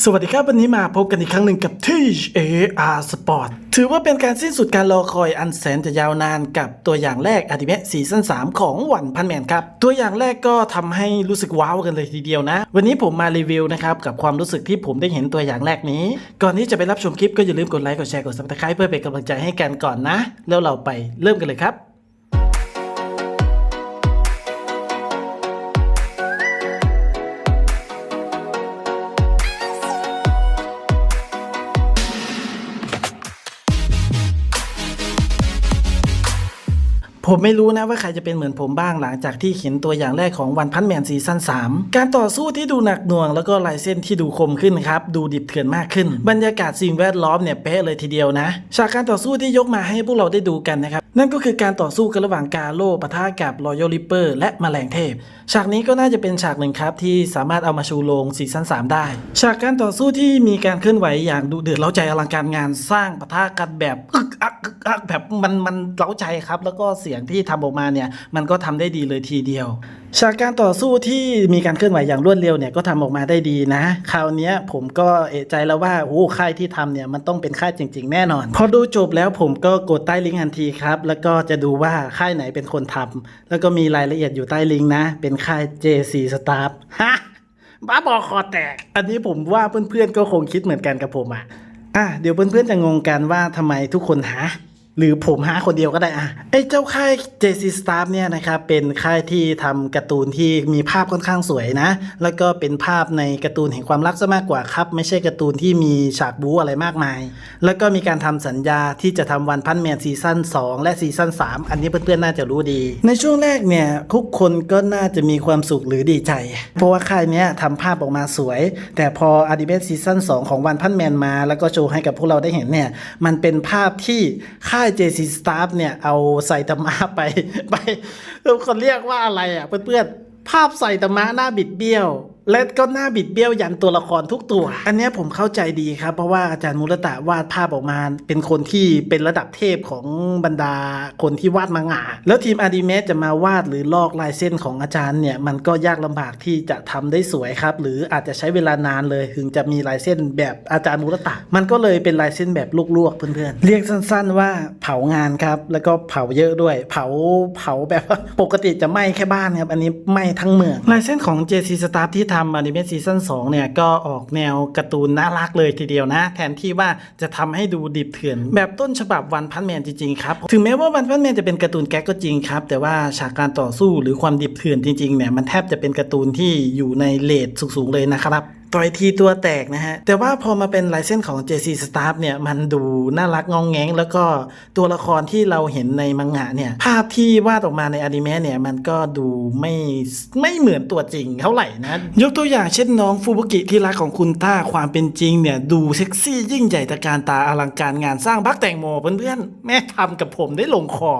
สวัสดีครับ วันนี้มาพบกันอีกครั้งหนึ่งกับ THAR Sport ถือว่าเป็นการสิ้นสุดการรอคอยอันแสนจะยาวนานกับตัวอย่างแรกอนิเมะซีซั่น3 ของวันพันแมนครับ ตัวอย่างแรกก็ทำให้รู้สึกว้าวกันเลยทีเดียวนะ วันนี้ผมมารีวิวนะครับ กับความรู้สึกที่ผมได้เห็นตัวอย่างแรกนี้ ก่อนที่จะไปรับชมคลิปก็อย่าลืมกดไลค์กดแชร์กด subscribe เพื่อเป็นกำลังใจให้กันก่อนนะ แล้วเราไปเริ่มกันเลยครับ ผมไม่รู้นะว่าใครจะเป็นเหมือนผมบ้างหลังจากที่เห็นตัวอย่างแรกของวันพันแมนซีซั่น3 การต่อสู้ที่ดูหนักหน่วง แล้วก็ลายเส้นที่ดูคมขึ้นครับ ดูดิบเถื่อนมากขึ้น บรรยากาศสิ่งแวดล้อมเนี่ยเป๊ะเลยทีเดียวนะฉากการต่อสู้ที่ยกมาให้พวกเราได้ดูกันนะครับ นั่นก็คือการต่อสู้กันระหว่างกาโลปะทะกับรอยัลริปเปอร์และแมลงเทพ ฉากนี้ก็น่าจะเป็นฉากหนึ่งครับที่สามารถเอามาชูโรงซีซั่น3 ได้ ฉากการต่อสู้ที่มีการเคลื่อนไหวอย่างดุเดือดเร้าใจอลังการงานสร้างปะทะกันแบบอึกอักอึกอักแบบมันมันเร้าใจครับแล้วก็เสียงที่ทำออกมาเนี่ยมันก็ทำได้ดีเลยทีเดียว ฉากการต่อสู้ที่มีการเคลื่อนไหวอย่างรวดเร็วเนี่ยก็ทำออกมาได้ดีนะ คราวนี้ผมก็เอะใจแล้วว่าโอ้ค่ายที่ทำเนี่ยมันต้องเป็นค่ายจริง ๆ แน่นอน พอดูจบแล้วผมก็กดใต้ลิงก์ทันทีครับ แล้วก็จะดูว่าค่ายไหนเป็นคนทำแล้วก็มีรายละเอียดอยู่ใต้ลิงก์นะ เป็นค่าย JC Staff ฮะบ้าบอคอแตก อันนี้ผมว่าเพื่อนๆก็คงคิดเหมือนกันกับผมอะอะเดี๋ยวเพื่อนๆจะงงกันว่าทำไมทุกคนหา หรือผมหาคนเดียวก็ได้อะไอ้เจ้าค่าย JC Staff เนี่ยนะครับเป็นค่ายที่ทำการ์ตูนที่มีภาพค่อนข้างสวยนะ แล้วก็เป็นภาพในการ์ตูนแห่งความรักซะมากกว่าครับ ไม่ใช่การ์ตูนที่มีฉากบู๊อะไรมากมาย แล้วก็มีการทำสัญญาที่จะทำวันพันแมนซีซั่น2 และซีซั่น3 อันนี้เพื่อนๆน่าจะรู้ดี ในช่วงแรกเนี่ยทุกคนก็น่าจะมีความสุขหรือดีใจ เพราะว่าค่ายเนี้ยทำภาพออกมาสวย แต่พออนิเมะซีซั่น2ของวันพันแมนมา แล้วก็โชว์ให้กับพวกเราได้เห็นเนี่ยมันเป็นภาพที่ค่าย JC Staff เนี่ยเอาใส่ตะมะไปไปเขาเรียกว่าอะไรอะเพื่อนๆภาพใส่ตะมะหน้าบิดเบี้ยว และก็หน้าบิดเบี้ยวยันตัวละครทุกตัว อันนี้ผมเข้าใจดีครับ เพราะว่าอาจารย์มุรตะวาดภาพออกมา เป็นคนที่เป็นระดับเทพของบรรดาคนที่วาดมังงะแล้วทีมอนิเมะจะมาวาดหรือลอกลายเส้นของอาจารย์เนี่ย มันก็ยากลำบากที่จะทำได้สวยครับ หรืออาจจะใช้เวลานานเลย ถึงจะมีลายเส้นแบบอาจารย์มุรตะ มันก็เลยเป็นลายเส้นแบบลวกๆเพื่อนๆเรียกสั้นๆว่าเผางานครับ แล้วก็เผาเยอะด้วย เผาเผาแบบปกติจะไหม้แค่บ้านครับอันนี้ไหม้ทั้งเมืองลายเส้นของ JC Staff ที่ทำอนิเมะซีซั่น2เนี่ยก็ออกแนวการ์ตูนน่ารักเลยทีเดียวนะ แทนที่ว่าจะทำให้ดูดิบเถื่อน แบบต้นฉบับวันพันแมนจริงๆครับ ถึงแม้ว่าวันพันแมนจะเป็นการ์ตูนแก๊กก็จริงครับ แต่ว่าฉากการต่อสู้หรือความดิบเถื่อนจริงๆเนี่ยมันแทบจะเป็นการ์ตูนที่อยู่ในเลทสูงๆเลยนะครับ ต่อยทีตัวแตกนะฮะ แต่ว่าพอมาเป็นลายเส้นของ JC Staff เนี่ย มันดูน่ารักงองแงง แล้วก็ตัวละครที่เราเห็นในมังงะเนี่ย ภาพที่วาดออกมาในอนิเมะเนี่ย มันก็ดูไม่ไม่เหมือนตัวจริงเท่าไหร่นะ ยกตัวอย่างเช่นน้องฟูบุกิที่รักของคุณต้าความเป็นจริงเนี่ย ดูเซ็กซี่ยิ่งใหญ่ตะการตาอลังการงานสร้างบักแตงโมเพื่อนๆแม่ทำกับผมได้ลงคอ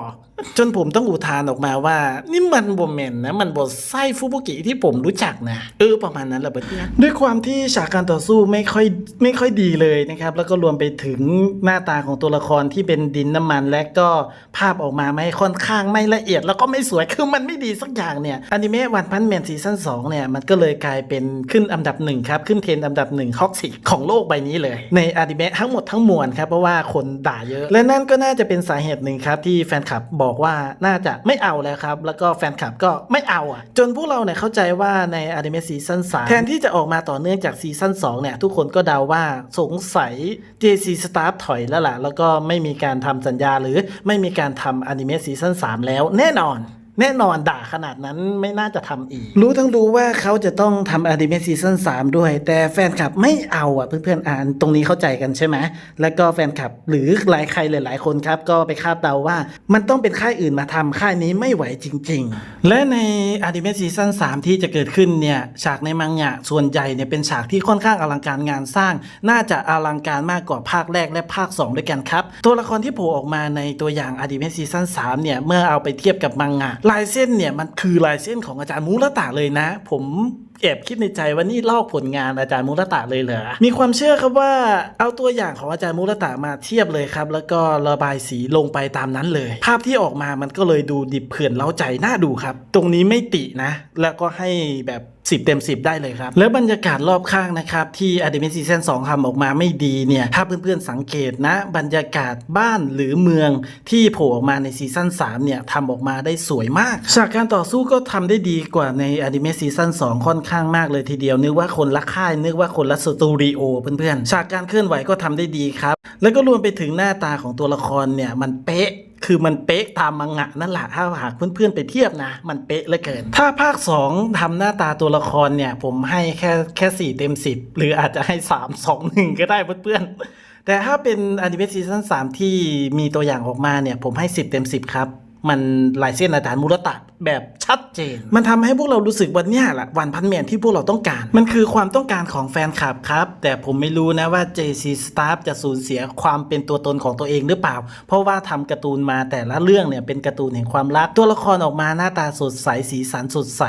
จนผมต้องอุทานออกมาว่า นี่มันบมเมนนะ มันบทไส้ฟูบุกิที่ผมรู้จักนะเออประมาณนั้นแหละเพื่อนด้วยความที่ฉากการต่อสู้ไม่ค่อยไม่ค่อยดีเลยนะครับ แล้วก็รวมไปถึงหน้าตาของตัวละครที่เป็นดินน้ำมัน และก็ภาพออกมาไม่ค่อนข้างไม่ละเอียด แล้วก็ไม่สวยคือมันไม่ดีสักอย่างเนี่ยอนิเมะวันพันแมนซีซั่น2เนี่ยมันก็เลยกลายเป็นขึ้นอันดับหนึ่งครับขึ้นเทรนอันดับหนึ่งฮอกสิของโลกใบนี้เลย ในอนิเมะทั้งหมดทั้งมวลครับเพราะว่าคนด่าเยอะ และนั่นก็น่าจะเป็นสาเหตุหนึ่งครับที่แฟนคลับบอกว่าน่าจะไม่เอาแล้วครับ แล้วก็แฟนคลับก็ไม่เอาอะ จนพวกเราเนี่ยเข้าใจว่าในอนิเมะซีซั่น3แทนที่จะออกมาต่อเนื่องจากซีซั่น2เนี่ย ทุกคนก็เดาว่าสงสัย JC Staff ถอยแล้วล่ะ แล้วก็ไม่มีการทำสัญญาหรือไม่มีการทำอนิเมะซีซั่น3แล้วแน่นอน แน่นอนด่าขนาดนั้นไม่น่าจะทำอีก รู้ทั้งรู้ว่าเขาจะต้องทำอนิเมะซีซั่น3ด้วย แต่แฟนคลับไม่เอาอะเพื่อนๆอ่านตรงนี้เข้าใจกันใช่ไหมแล้วก็แฟนคลับหรือหลายใครหลาย ๆ คนครับ ก็ไปคาดเดาว่า มันต้องเป็นค่ายอื่นมาทำค่ายนี้ไม่ไหวจริง ๆ และในอนิเมะซีซั่น3ที่จะเกิดขึ้นเนี่ยฉากในมังงะส่วนใหญ่เนี่ยเป็นฉากที่ค่อนข้างอลังการงานสร้าง น่าจะอลังการมากกว่าภาคแรกและภาค 2 ด้วยกันครับตัวละครที่โผล่ออกมาในตัวอย่างอนิเมะซีซั่น3เนี่ยเมื่อเอาไปเทียบกับมังงะลายเส้นเนี่ยมันคือลายเส้นของอาจารย์มูละตะเลยนะ ผมแอบคิดในใจว่านี่ลอกผลงานอาจารย์มุรตะเลยเหรอ มีความเชื่อครับว่าเอาตัวอย่างของอาจารย์มุรตะมาเทียบเลยครับ แล้วก็ระบายสีลงไปตามนั้นเลย ภาพที่ออกมามันก็เลยดูดิบเผื่อนเล้าใจน่าดูครับ ตรงนี้ไม่ตินะ แล้วก็ให้แบบ10เต็ม10ได้เลยครับ แล้วบรรยากาศรอบข้างนะครับ ที่อ d ด m มซีซั่น2ทำออกมาไม่ดีเนี่ย ถ้าเพื่อนๆสังเกตนะ บรรยากาศบ้านหรือเมืองที่โผล่ออกมาในซีซั่น3เนี่ยทำออกมาได้สวยมากฉากการต่อสู้ก็ทำได้ดีกว่าในอ d ด m มซีซั่น2ค่อนข้างมากเลยทีเดียวนึกว่าคนละค่ายนึกว่าคนละสตูดิโอเพื่อนๆฉากการเคลื่อนไหวก็ทำได้ดีครับ แล้วก็รวมไปถึงหน้าตาของตัวละครเนี่ยมันเป๊ะคือมันเป๊ะตามมังงะนั่นแหละถ้าหากเพื่อนๆไปเทียบนะ มันเป๊ะเหลือเกิน ถ้าภาค 2ทำหน้าตาตัวละครเนี่ย ผมให้แค่แค่สี่เต็มสิบหรืออาจจะให้สามสองหนึ่งก็ได้เพื่อนๆ แต่ถ้าเป็นอนิเมะซีซั่น3ที่มีตัวอย่างออกมาเนี่ย ผมให้ 10 เต็ม 10 ครับ มันลายเส้นอาจารย์มุรตะ แบบชัดเจน มันทำให้พวกเรารู้สึกว่าเนี่ยแหละวันพันแมนที่พวกเราต้องการ มันคือความต้องการของแฟนคลับครับ แต่ผมไม่รู้นะว่า JC Staff จะสูญเสียความเป็นตัวตนของตัวเองหรือเปล่า เพราะว่าทำการ์ตูนมาแต่ละเรื่องเนี่ยเป็นการ์ตูนแห่งความรัก ตัวละครออกมาหน้าตาสดใสสีสันสดใส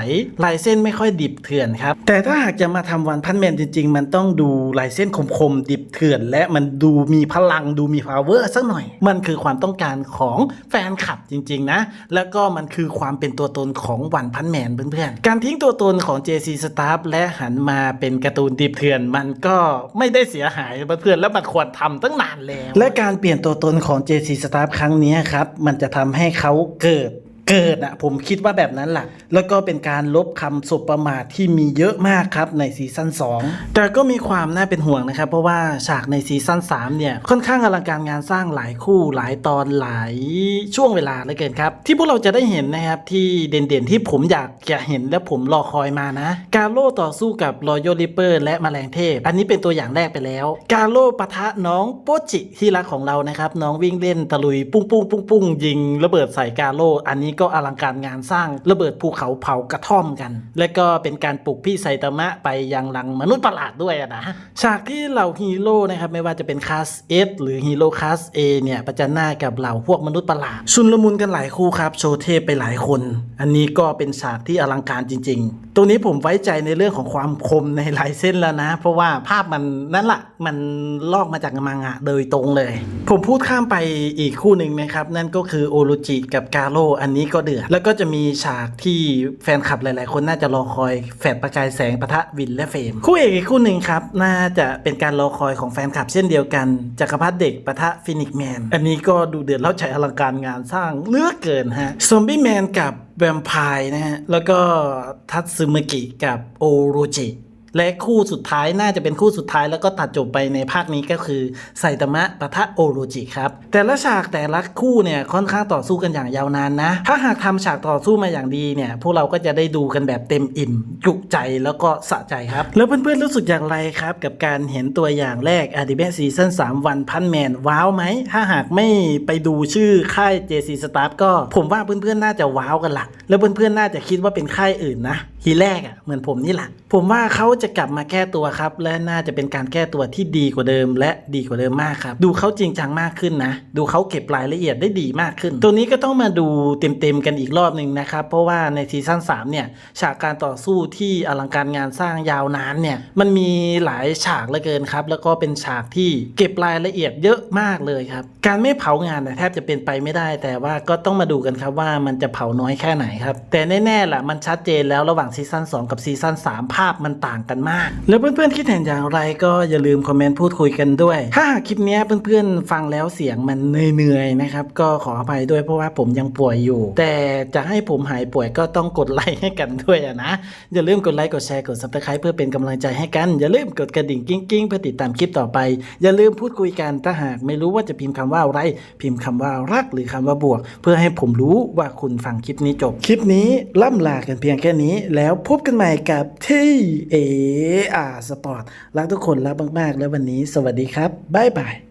ลายเส้นไม่ค่อยดิบเถื่อนครับแต่ถ้าหากจะมาทำวันพันแมนจริง ๆ มันต้องดูลายเส้นคมๆดิบเถื่อน และมันดูมีพลังดูมี power สักหน่อย มันคือความต้องการของแฟนคลับจริง ๆ นะ แล้วก็มันคือความเป็นตัวตนของวันพันแมนเพื่อนๆ การทิ้งตัวตนของ JC Staff และหันมาเป็นการ์ตูนดิบเถื่อน มันก็ไม่ได้เสียหายเพื่อนๆแล้วมันควรทำตั้งนานแล้ว และการเปลี่ยนตัวตนของ JC Staff ครั้งนี้ครับมันจะทำให้เขาเกิด เกิดอะผมคิดว่าแบบนั้นแหละแล้วก็เป็นการลบคำสบประมาทที่มีเยอะมากครับในซีซั่น2 แต่ก็มีความน่าเป็นห่วงนะครับ เพราะว่าฉากในซีซั่น3เนี่ยค่อนข้างอลังการงานสร้างหลายคู่หลายตอนหลายช่วงเวลาเหลือเกินครับ ที่พวกเราจะได้เห็นนะครับที่เด่นๆที่ผมอยากจะเห็นและผมรอคอยมานะ การโล่ต่อสู้กับรอยัลริปเปอร์และแมลงเทพ อันนี้เป็นตัวอย่างแรกไปแล้ว การโล่ปะทะน้องโปจิที่รักของเรานะครับน้องวิ่งเล่นตะลุยปุ้งปุ้งปุ้งปุ้งยิงระเบิดใส่กาโลอันนี้ก็อลังการงานสร้างระเบิดภูเขาเผากระท่อมกัน และก็เป็นการปลุกพี่ไซตามะไปยังหลังมนุษย์ประหลาดด้วยอะนะฉากที่เหล่าฮีโร่นะครับไม่ว่าจะเป็นคลาส S หรือฮีโร่คลาส A เนี่ยประจันหน้ากับเหล่าพวกมนุษย์ประหลาดชุนลมุนกันหลายคู่ครับโชว์เทพไปหลายคน อันนี้ก็เป็นฉากที่อลังการจริง ๆ ตรงนี้ผมไว้ใจในเรื่องของความคมในลายเส้นแล้วนะ เพราะว่าภาพมันนั่นแหละมันลอกมาจากมังงะโดยตรงเลย ผมพูดข้ามไปอีกคู่หนึ่งนะครับ นั่นก็คือโอโรจิกับกาโร่อันนี้ี้ก็เดือด แล้วก็จะมีฉากที่แฟนคลับหลาย ๆ คนน่าจะรอคอยแฝดประกายแสงปะทะวินและเฟม คู่เอกอีกคู่หนึ่งครับ น่าจะเป็นการรอคอยของแฟนคลับเช่นเดียวกันจักรพรรดิเด็กปะทะฟินิกแมน อันนี้ก็ดูเดือดแล้วใจอลังการงานสร้างเลือกเกินฮะซอมบี้แมนกับแวมไพร์นะฮะแล้วก็ทัตสึมกิกับโอโรจิ และคู่สุดท้ายน่าจะเป็นคู่สุดท้ายแล้วก็ตัดจบไปในภาคนี้ก็คือไซตามะปะทะโอโรจิครับ แต่ละฉากแต่ละคู่เนี่ยค่อนข้างต่อสู้กันอย่างยาวนานนะ ถ้าหากทำฉากต่อสู้มาอย่างดีเนี่ย พวกเราก็จะได้ดูกันแบบเต็มอิ่ม จุใจแล้วก็สะใจครับ แล้วเพื่อนๆรู้สึกอย่างไรครับ กับการเห็นตัวอย่างแรกอ d ดิเบซีซั่น3วันพันแมนว้าวไหม ถ้าหากไม่ไปดูชื่อค่าย JC Staff ก็ผมว่าเพื่อนๆน่าจะว้าวกันละแล้วเพื่อนๆน่าจะคิดว่าเป็นค่ายอื่นนะทีแรกอะ่ะเหมือนผมนี่แหละผมว่าเขาจะกลับมาแก้ตัวครับ และน่าจะเป็นการแก้ตัวที่ดีกว่าเดิม และดีกว่าเดิมมากครับ ดูเขาจริงจังมากขึ้นนะ ดูเขาเก็บรายละเอียดได้ดีมากขึ้น ตัวนี้ก็ต้องมาดูเต็มๆกันอีกรอบหนึ่งนะครับ เพราะว่าในซีซั่น3เนี่ยฉากการต่อสู้ที่อลังการงานสร้างยาวนานเนี่ยมันมีหลายฉากเหลือเกินครับ แล้วก็เป็นฉากที่เก็บรายละเอียดเยอะมากเลยครับการไม่เผางานน่ะแทบจะเป็นไปไม่ได้ แต่ว่าก็ต้องมาดูกันครับว่ามันจะเผาน้อยแค่ไหนครับแต่แน่ๆแหละมันชัดเจนแล้วระหว่างซีซั่น2กับซีซั่น3ภาพมันต่างกันมาก แล้วเพื่อนๆคิดเห็นอย่างไรก็อย่าลืมคอมเมนต์พูดคุยกันด้วย ถ้าหากคลิปนี้เพื่อนๆฟังแล้วเสียงมันเหนื่อยๆนะครับก็ขออภัยด้วยเพราะว่าผมยังป่วยอยู่ แต่จะให้ผมหายป่วยก็ต้องกดไลค์ให้กันด้วยนะอย่าลืมกดไลค์กดแชร์กด subscribe เพื่อเป็นกำลังใจให้กัน อย่าลืมกดกระดิ่งกิ้งๆเพื่อติดตามคลิปต่อไป อย่าลืมพูดคุยกันถ้าหากไม่รู้ว่าจะพิมพ์คำว่าอะไร พิมพ์คำว่ารักหรือคำว่าบวก เพื่อให้ผมรู้ว่าคุณฟังคลิปนี้จบ คลิปนี้ล่ำลากันเพียงแค่นี้ แล้วพบกันใหม่กับที่เออ่าสปอร์ตรักทุกคนรักมาก ๆ แล้ววันนี้สวัสดีครับ บ๊ายบาย